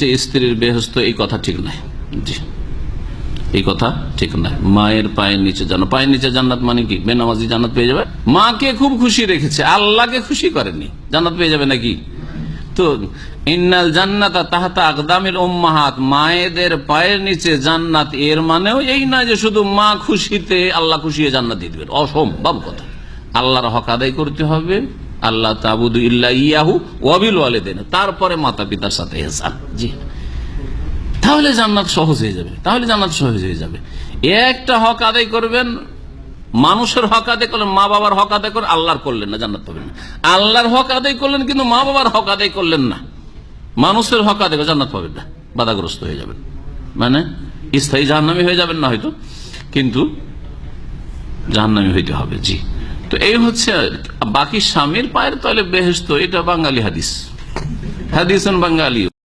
নিচে স্ত্রীর বেহস্ত এই কথা ঠিক নয় জি। এই কথা ঠিক নয় মায়ের পায়ের নিচে জানো পায়ের নিচে জান্নাত মানে কি? বেনামাজি জান্নাত পেয়ে যাবে? মাকে খুব খুশি রেখেছে। আল্লাহকে খুশি করেনি। জান্নাত পেয়ে যাবে নাকি? তো ইন্নাল জান্নাতা তাহাতা আকদামের ওম্মাহাত মায়েদের পায়ের নিচে জান্নাত, এর মানেও এই না যে শুধু মা খুশিতে আল্লাহ খুশিয়ে জান্নাত দিয়ে দিবেন। অসম্ভব কথা। আল্লাহর হক আদায় করতে হবে। আল্লাহ তাবুদু ইয়াহু ওয়াবিল ওয়ালেদেন তারপরে মাতা পিতার সাথে জি। তাহলে জান্নাত সহজ হয়ে যাবে। তাহলে জান্নাত সহজ হয়ে যাবে। একটা হক আদায় করবেন, মানুষের হক আদায় করলেন মা বাবার হক আদায় করেন আল্লাহর করলেন না, জান্নাত পাবেন না। আল্লাহর হক আদায় করলেন কিন্তু মা বাবার হক আদায় করলেন না। মানুষের হক আদায় জান্নাত পাবেন না। বাধাগ্রস্ত হয়ে যাবেন। মানে স্থায়ী জাহান্নামি হয়ে যাবেন না হয়তো। কিন্তু জাহান্নামি হইতে হবে, জি। তো এই হচ্ছে বাকি স্বামীর পায়ের তলে বেহেস্ত এটা বাঙালি হাদিস। হাদিস বাঙালি